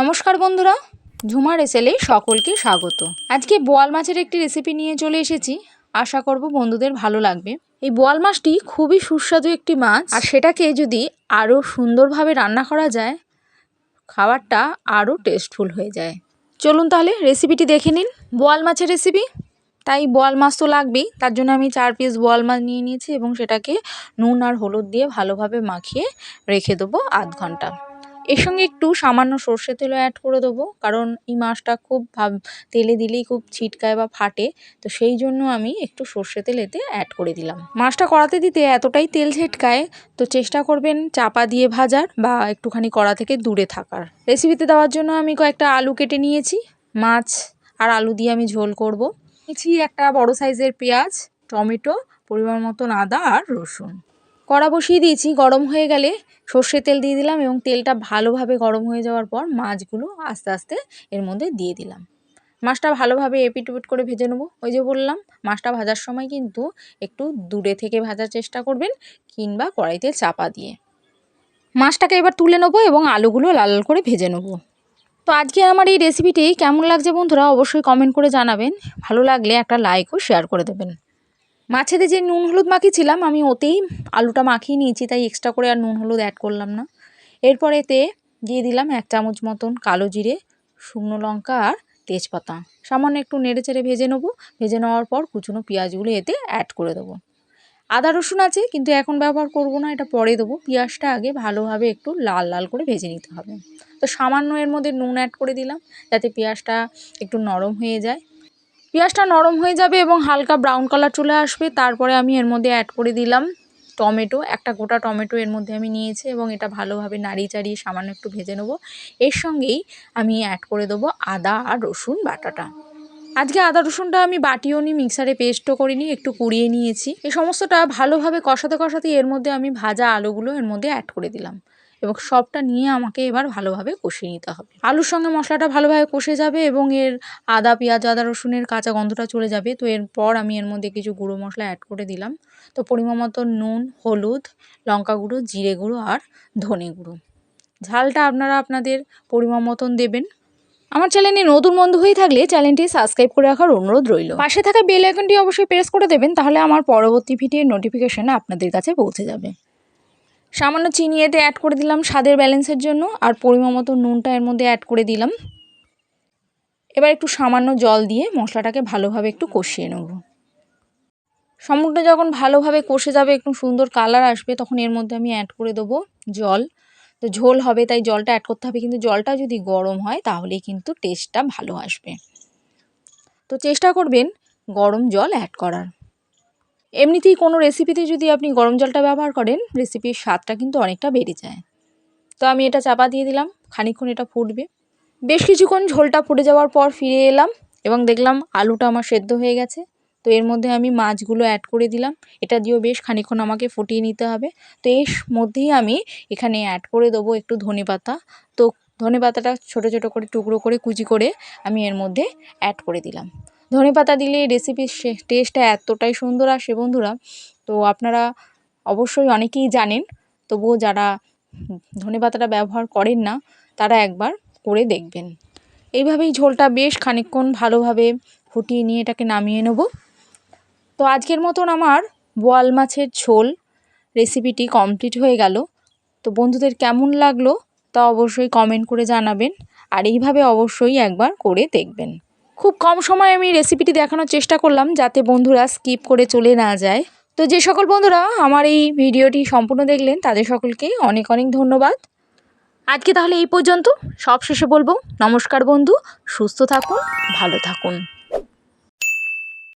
নমস্কার বন্ধুরা ঝুমা রেসেলে সকলকে স্বাগত। আজকে বোয়াল মাছের একটি রেসিপি নিয়ে চলে এসেছি। আশা করব বন্ধুদের ভালো লাগবে। এই বোয়াল মাছটি খুবই সুস্বাদু একটি মাছ। আর সেটাকে যদি আরও সুন্দরভাবে রান্না করা যায়, খাবারটা আরও টেস্টফুল হয়ে যায়। চলুন তাহলে রেসিপিটি দেখে নিন। বোয়াল মাছের রেসিপি তাই বোয়াল মাছ তো লাগবেই। তার জন্য আমি চার পিস বোয়াল মাছ নিয়ে নিয়েছি এবং সেটাকে নুন আর হলুদ দিয়ে ভালোভাবে মাখিয়ে রেখে দেবো আধ ঘণ্টা। এর সঙ্গে একটু সামান্য সর্ষে তেলও অ্যাড করে দেবো। কারণ এই মাছটা খুব ভাব, তেলে দিলেই খুব ছিটকায় বা ফাটে। তো সেই জন্য আমি একটু সর্ষে তেল এতে অ্যাড করে দিলাম। মাছটা কড়াতে দিতে এতটাই তেল ছিটকায়, তো চেষ্টা করবেন চাপা দিয়ে ভাজার বা একটুখানি কড়া থেকে দূরে থাকার। রেসিপিতে দেওয়ার জন্য আমি কয়েকটা আলু কেটে নিয়েছি। মাছ আর আলু দিয়ে আমি ঝোল করব। নিয়েছি একটা বড় সাইজের পেঁয়াজ, টমেটো, পরিমাণ মতন আদা আর রসুন। কড়া বসিয়ে দিয়েছি, গরম হয়ে গেলে সর্ষের তেল দিয়ে দিলাম এবং তেলটা ভালোভাবে গরম হয়ে যাওয়ার পর মাছগুলো আস্তে আস্তে এর মধ্যে দিয়ে দিলাম। মাছটা ভালোভাবে এপিট উপিট করে ভেজে নেব। ওই যে বললাম, মাছটা ভাজার সময় কিন্তু একটু দূরে থেকে ভাজার চেষ্টা করবেন কিংবা কড়াইতে চাপা দিয়ে। মাছটাকে এবার তুলে নেব এবং আলুগুলো লাল লাল করে ভেজে নেব। তো আজকে আমার এই রেসিপিটি কেমন লাগছে বন্ধুরা অবশ্যই কমেন্ট করে জানাবেন। ভালো লাগলে একটা লাইক ও শেয়ার করে দেবেন। মাছেতে যে নুন হলুদ মাখিয়েছিলাম, আমি ওতেই আলুটা মাখিয়ে নিয়েছি, তাই এক্সট্রা করে আর নুন হলুদ অ্যাড করলাম না। এরপর এতে দিয়ে দিলাম এক চামচ মতন কালো জিরে, শুকনো লঙ্কা আর তেজপাতা। সামান্য একটু নেড়ে চেড়ে ভেজে নেব। ভেজে নেওয়ার পর কুচনো পেঁয়াজগুলো এতে অ্যাড করে দেবো। আদা রসুন আছে, কিন্তু এখন ব্যবহার করব না, এটা পরে দেবো। পেঁয়াজটা আগে ভালোভাবে একটু লাল লাল করে ভেজে নিতে হবে। তো সামান্য এর মধ্যে নুন অ্যাড করে দিলাম, যাতে পেঁয়াজটা একটু নরম হয়ে যায়। পেঁয়াজটা নরম হয়ে যাবে এবং হালকা ব্রাউন কালার চলে আসবে। তারপরে আমি এর মধ্যে অ্যাড করে দিলাম টমেটো। একটা গোটা টমেটো এর মধ্যে আমি নিয়েছি এবং এটা ভালোভাবে নাড়িয়ে চাড়িয়ে সামান্য একটু ভেজে নেব। এর সঙ্গেই আমি অ্যাড করে দেবো আদা আর রসুন বাটাটা। আজকে আদা রসুনটা আমি বাটিও নি, মিক্সারে পেস্টও করিনি, একটু কুড়িয়ে নিয়েছি। এই সমস্তটা ভালোভাবে কষাতে কষাতে এর মধ্যে আমি ভাজা আলুগুলো এর মধ্যে অ্যাড করে দিলাম। এবং সবটা নিয়ে আমাকে এবার ভালোভাবে কষিয়ে নিতে হবে। আলুর সঙ্গে মশলাটা ভালোভাবে কষে যাবে এবং এর আদা, পেঁয়াজ, আদা রসুনের কাঁচা গন্ধটা চলে যাবে। তো এরপর আমি এর মধ্যে কিছু গুঁড়ো মশলা অ্যাড করে দিলাম। তো পরিমাণ মতো নুন, হলুদ, লঙ্কা গুঁড়ো, জিরে গুঁড়ো আর ধনে গুঁড়ো। ঝালটা আপনারা আপনাদের পরিমাণ মতন দেবেন। আমার চ্যানেলে নতুন বন্ধু হয়ে থাকলে চ্যানেলটি সাবস্ক্রাইব করে রাখার অনুরোধ রইল। পাশে থাকা বেল আইকনটি অবশ্যই প্রেস করে দেবেন, তাহলে আমার পরবর্তী ভিডিওর নোটিফিকেশন আপনাদের কাছে পৌঁছে যাবে। সামান্য চিনি এতে অ্যাড করে দিলাম স্বাদের ব্যালেন্সের জন্য, আর পরিমাণ মতো নুনটা এর মধ্যে অ্যাড করে দিলাম। এবার একটু সামান্য জল দিয়ে মশলাটাকে ভালোভাবে একটু কষিয়ে নেব। সমুদ্র যখন ভালোভাবে কষে যাবে, একটু সুন্দর কালার আসবে, তখন এর মধ্যে আমি অ্যাড করে দেবো জল। তো ঝোল হবে, তাই জলটা অ্যাড করতে হবে, কিন্তু জলটা যদি গরম হয়, তাহলেই কিন্তু টেস্টটা ভালো আসবে। তো চেষ্টা করবেন গরম জল অ্যাড করার। এমনিতেই কোনো রেসিপিতে যদি আপনি গরম জলটা ব্যবহার করেন রেসিপির স্বাদটা কিন্তু অনেকটা বেড়ে যায়। তো আমি এটা চাপা দিয়ে দিলাম খানিক্ষণ এটা ফুটবে। বেশ কিছুক্ষণ ঝোলটা ফুটে যাওয়ার পর ফিরে এলাম এবং দেখলাম আলুটা আমার সেদ্ধ হয়ে গেছে। তো এর মধ্যে আমি মাছগুলো অ্যাড করে দিলাম। এটা দিয়েও বেশ খানিক্ষণ আমাকে ফুটিয়ে নিতে হবে। তো এর মধ্যেই আমি এখানে অ্যাড করে দেবো একটু ধনে পাতা। তো ধনে পাতাটা ছোটো ছোটো করে, টুকরো করে, কুচি করে আমি এর মধ্যে অ্যাড করে দিলাম। ধনে পাতা দিলে রেসিপির টেস্টটা এতটাই সুন্দর আসে বন্ধুরা। তো আপনারা অবশ্যই অনেকেই জানেন, তবুও যারা ধনে পাতাটা ব্যবহার করেন না, তারা একবার করে দেখবেন। এইভাবেই ঝোলটা বেশ খানিকক্ষণ ভালোভাবে ফুটিয়ে নিয়ে এটাকে নামিয়ে নেব। তো আজকের মতন আমার বোয়াল মাছের ঝোল রেসিপিটি কমপ্লিট হয়ে গেল। তো বন্ধুদের কেমন লাগল তা অবশ্যই কমেন্ট করে জানাবেন। আর এইভাবে অবশ্যই একবার করে দেখবেন। খুব কম সময়ে আমি রেসিপিটি দেখানোর চেষ্টা করলাম যাতে বন্ধুরা স্কিপ করে চলে না যায়। তো যে সকল বন্ধুরা আমার এই ভিডিওটি সম্পূর্ণ দেখলেন, তাদের সকলকে অনেক অনেক ধন্যবাদ। আজকে তাহলে এই পর্যন্ত। সব শেষে বলব, নমস্কার বন্ধু, সুস্থ থাকুন, ভালো থাকুন।